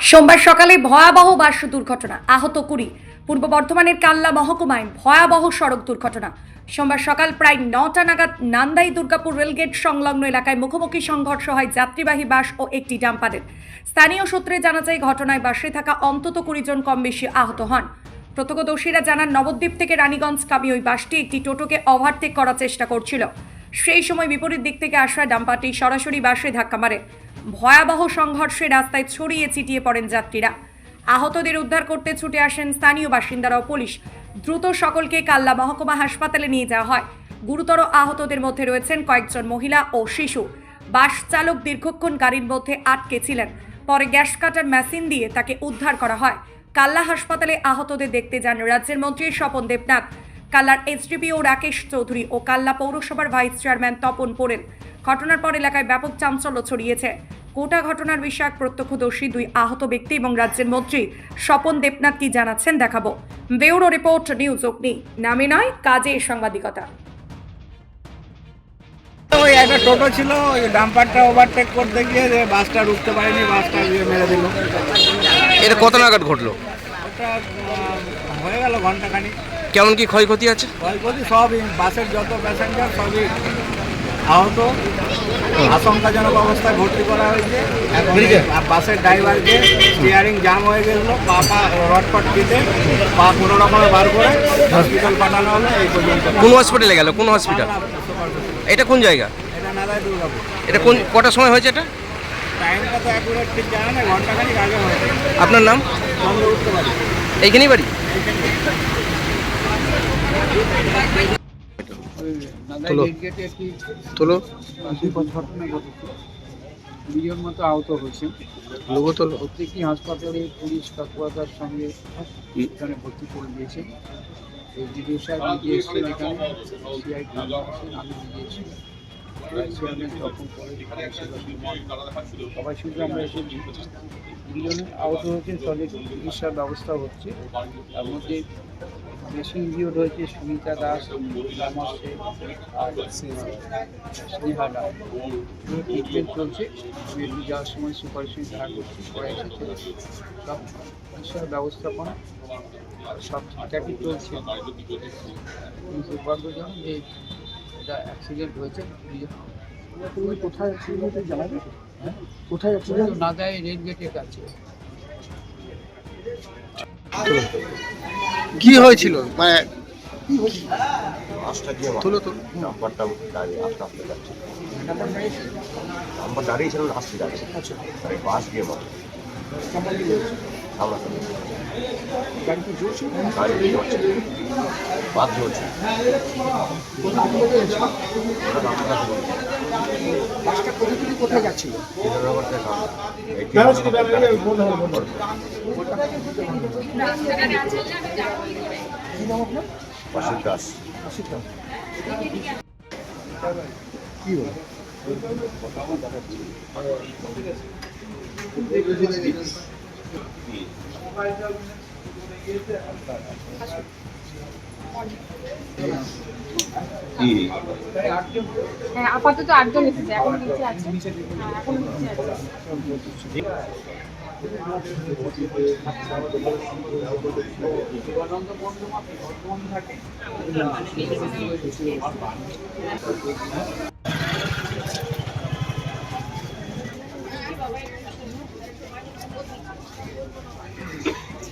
সোমবার সকালে ভয়াবহ বাস দুর্ঘটনা, আহত কুড়ি। পূর্ব বর্ধমানের কাল্লা মহকুমায় ভয়াবহ সড়ক দুর্ঘটনা। সোমবার সকাল প্রায় নটা নাগাদ নান্দাই দুর্গাপুর রেলগেট সংলগ্ন এলাকায় মুখোমুখি সংঘর্ষ হয় যাত্রীবাহী বাস ও একটি ডাম্পারের। স্থানীয় সূত্রে জানা যায়, ঘটনায় বাসে থাকা অন্তত কুড়ি জন কম বেশি আহত হন। প্রত্যক্ষদর্শীরা জানান, নবদ্বীপ থেকে রানীগঞ্জগামী ওই বাসটি একটি টোটোকে ওভারটেক করার চেষ্টা করছিল। সেই সময় বিপরীত দিক থেকে আসা ডাম্পারটি সরাসরি বাসে ধাক্কা মারে। ভয়াবহ সংঘর্ষে রাস্তায় ছড়িয়ে ছিটিয়ে পড়েন যাত্রীরা। আহতদের উদ্ধার করতে ছুটে আসেন স্থানীয় বাসিন্দারা ও পুলিশ। দ্রুত সকলকে কাল্লা মহকুমা হাসপাতালে নিয়ে যাওয়া হয়। গুরুতর আহতদের মধ্যে রয়েছেন কয়েকজন মহিলা ও শিশু। বাস চালক দীর্ঘক্ষণ গাড়ির মধ্যে আটকে ছিলেন। পরে গ্যাস কাটার মেশিন দিয়ে তাকে উদ্ধার করা হয়। কাল্লা হাসপাতালে আহতদের দেখতে যান রাজ্যের মন্ত্রী স্বপন দেবনাথ। কাল্লার এসডিপিও রাকেশ চৌধুরী ও কাল্লা পৌরসভার ভাইস চেয়ারম্যান তপন পোরেল। ঘটনার পর এলাকায় ব্যাপক চাঞ্চল্য ছড়িয়েছে। গোটা ঘটনার বিষয়ক প্রত্যক্ষদর্শী দুই আহত ব্যক্তি এবং রাজ্যের মন্ত্রী স্বপন দেবনাথ কি জানাচ্ছেন দেখাবো। ব্যুরো রিপোর্ট নিউজ অগ্নি। নামে নয় কাজে সাংবাদিকতা। ওই একটা টোটো ছিল ওই ডাম্পারটা ওভারটেক করতে গিয়ে যে বাসটা রুখতে পারেনি বাসটা দিয়ে মেরে দিল। এটা কত নাগাদ ঘটলো? ওটা আহ, হয়ে গেল ঘন্টাখানি কেমন কি ক্ষয়ক্ষতি আছে? ক্ষয়ক্ষতি সবই বাসের যত প্যাসেঞ্জার সবই আহত। আশঙ্কাজনক অবস্থায় ভর্তি করা হয়েছে। এখন আর বাসের ড্রাইভারকে স্টিয়ারিং জাম হয়ে গেছিল। পা পা রটফট দিতে। পা কোনো রকমে বার করে হসপিটাল পাঠানো হলো এই পর্যন্ত। কোন হসপিটালে গেল? কোন হসপিটাল এটা কোন জায়গা? এটা নাদায় দুর্গাপুর। এটা কোন কটার সময় হয়েছে এটা? টাইমটা তো অ্যাকুরেট ঠিক জানা না ঘন্টাখানিক আগে হয়েছে। আপনার নাম? উঠতে পারি এইখানেই বাড়ি? তোলো। ঘটেছে দুজন মতো আহত হয়েছে। লোগো তোলো। প্রত্যেকটি হাসপাতালে পুলিশ তৎপরতার সঙ্গে এখানে ভর্তি করে দিয়েছে। এই ভিডিও সাহেব নিজে এসছেন এখানে। সিআই আমি নিজে এসেছি। সবাই সঙ্গে আমরা এসেছি। দুজনে আহত হয়েছে ফলে চিকিৎসার ব্যবস্থা হচ্ছে। তার মধ্যে বেশি ইনজিওর হয়েছে সুমিতা দাস লামা শেখ আর স্নেহা দাস ট্রিটমেন্ট চলছে। বেরিয়ে যাওয়ার সময় সুপারিশ দেখা করছি। পরে এসেছে সব চিকিৎসার ব্যবস্থাপনা সব ঠিকঠাকই চলছে। কিন্তু দুর্ভাগ্যজনক যে এটা অ্যাক্সিডেন্ট হয়েছে। তুমি কোথায় অ্যাক্সিডেন্ট জানা যাবে? কোথায় অ্যাক্সিডেন্ট নাদায় রেল গেটের কাছে। কি হয়েছিল? মানে তোলো নাম্বারটা দাঁড়িয়ে আস্তে আস্তে যাচ্ছে। নাম্বার দাঁড়িয়ে এই বাস দিয়ে মারছে আমরা গাড়ি বাসটা কোথা থেকে কোথায় যাচ্ছিল বাসের দাস। কি হলো আপাতত আটজন এসেছে এখন নিচে আছে। হ্যাঁ, এখন নিচে আছে।